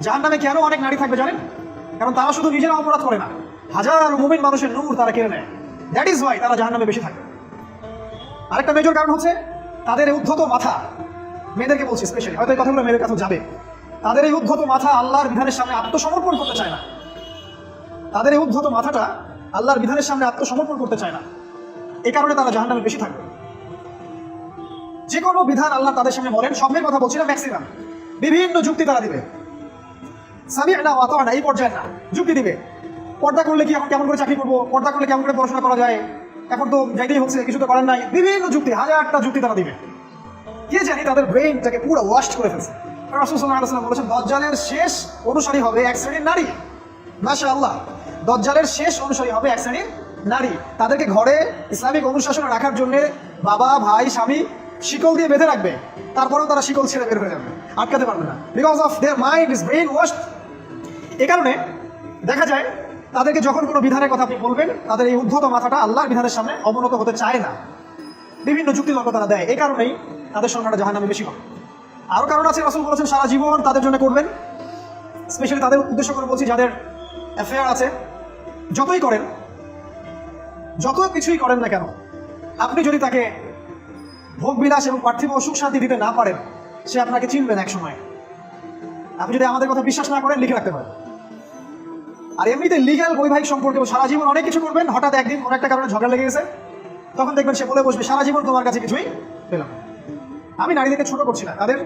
জাহান নামে কেন অনেক নারী থাকবে জানেন? কারণ তারা শুধু নিজেরা অপরাধ করে না, হাজার মুমিন মানুষের নূর তারা কেড়ে নেয়। দ্যাট ইজ ওয়াই তারা জাহান নামে বেশি থাকে। আরেকটা মেজর কারণ হচ্ছে, তাদের উদ্ধত মাথা, মেয়েদেরকে বলছি স্পেশালি হয়তো এই কথাগুলো মেয়েদের কাছে যাবে। তাদের এই উদ্ধত মাথা আল্লাহর বিধানের সামনে আত্মসমর্পণ করতে চায় না। তাদের এই উদ্ধত মাথাটা আল্লাহর বিধানের সামনে আত্মসমর্পণ করতে চায় না। এই কারণে তারা জাহান নামে বেশি থাকবে। যে কোনো বিধান আল্লাহ তাদের সামনে বলেন সবের কথা বলছি না ম্যাক্সিমাম বিভিন্ন যুক্তি তারা দিবে। সামি না অত না এই পর্যায়ে না, যুক্তি দিবে। পর্দা করলে কি এখন কেমন করে চাকরি করব? পর্দা করলে কেমন করে পড়াশোনা করা যায়? এখন তো যাইতেই হচ্ছে, কিছু তো করার নাই। বিভিন্ন যুক্তি, হাজারটা যুক্তি তারা দিবে। কে জানি তাদের ব্রেইনটাকে পুরো ওয়াশ করে ফেলছে। বলেছেন, দজ্জালের শেষ অনুসারী হবে এক শ্রেণির নারী। মাশাআল্লাহ, দজ্জালের শেষ অনুসারী হবে এক শ্রেণির নারী। তাদেরকে ঘরে ইসলামিক অনুশাসনে রাখার জন্য বাবা, ভাই, স্বামী শিকল দিয়ে বেঁধে রাখবে। তারপরেও তারা শিকল ছেড়ে বের হয়ে যাবে, আটকাতে পারবে না। Because of their mind is brainwash এ কারণে দেখা যায় তাদেরকে যখন কোনো বিধানের কথা আপনি বলবেন, তাদের এই উদ্ধত মাথাটা আল্লাহর বিধানের সামনে অবনত হতে চায় না। বিভিন্ন যুক্তি তর্ক তারা দেয়। এই কারণেই তাদের সংখ্যাটা জাহান নামে বেশি হয় আরও কারণ আছে, রাসুল বলেছেন, সারা জীবন তাদের জন্য করবেন। স্পেশালি তাদের উদ্দেশ্য করে বলছি, যাদের অ্যাফেয়ার আছে, যতই করেন, যত কিছুই করেন না কেন, আপনি যদি তাকে ভোগ, বিলাস এবং পার্থিব সুখ শান্তি দিতে না পারেন, সে আপনাকে চিনবেন এক সময় আপনি যদি আমাদের কথা বিশ্বাস না করেন, লিখে রাখতে পারেন। আর এমনিতে লিগ্যাল বৈবাহিক সম্পর্কে সারা জীবন অনেক কিছু করবেন। হঠাৎ একদিন কোনো একটা কারণে ঝগড়া লেগে গেছে। তখন দেখবেন সে বলে বসবে, সারা জীবন তোমার কাছে কিছুই পেলাম আমি নারীদেরকে ছোট করছি না তাদের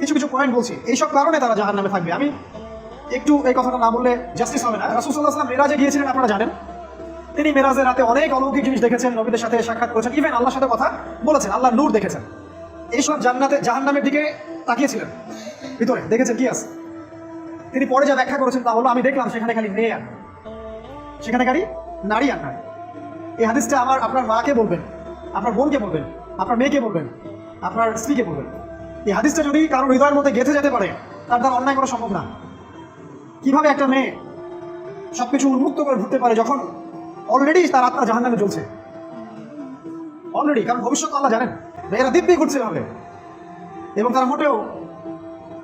কিছু কিছু পয়েন্ট বলছি। এইসব কারণে তারা জাহার নামে থাকবে। আমি একটু এই কথাটা না বললে জাস্টিস হবে না। রাসুসাল্লাহ মেরাজে গিয়েছিলেন, আপনারা জানেন। তিনি মেরাজের রাতে অনেক অলৌকিক জিনিস দেখেছেন, নবীদের সাথে সাক্ষাৎ করেছেন ইভেন আল্লাহর সাথে কথা বলেছেন আল্লাহ নূর দেখেছেন। এইসব জান্নাতে, জাহান্নামের দিকে তাকিয়েছিলেন। ভিতরে দেখেছেন কি আছে? তিনি পরে যা ব্যাখ্যা করেছেন তা হলো, আমি দেখলাম সেখানে খালি মেয়ে আর সেখানে খালি নারী আর নারী। এই হাদিসটা আমার, আপনার মাকে বলবেন, আপনার বোনকে বলবেন, আপনার মেয়েকে বলবেন, আপনার স্ত্রীকে বলবেন। এই হাদিসটা যদি কারোর হৃদয়ের মধ্যে গেঁথে যেতে পারে, তার দ্বারা অন্যায় করা সম্ভব না। কীভাবে একটা মেয়ে সবকিছু উন্মুক্ত করে ঘুরতে পারে যখন অলরেডি তার আত্মা জাহান নামে চলছে অলরেডি কারণ ভবিষ্যৎ আল্লাহ জানেন, মেয়েরা দিব্যি ঘুরছে হবে এবং তারা মোটেও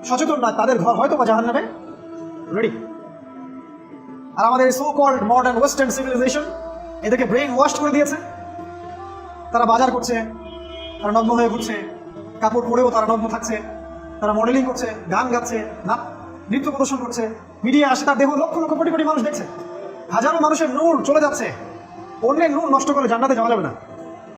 সচেতন না তাদের ঘর হয়তো বা জাহান নামে রেডি আর আমাদের so called modern western civilization এদেরকে ব্রেন ওয়াশ করে দিয়েছে। তারা বাজার করছে, তারা নগ্ন হয়ে ঘুরছে, কাপড় পরেও তারা নগ্ন থাকছে, তারা মডেলিং করছে, গান গাচ্ছে না নৃত্য প্রদর্শন করছে। মিডিয়া আসে, তার দেহ লক্ষ লক্ষ কোটি কোটি মানুষ দেখছে। হাজারো মানুষের নূর চলে যাচ্ছে। অন্যের নূর নষ্ট করে জান্নাতে যাওয়া যাবে না।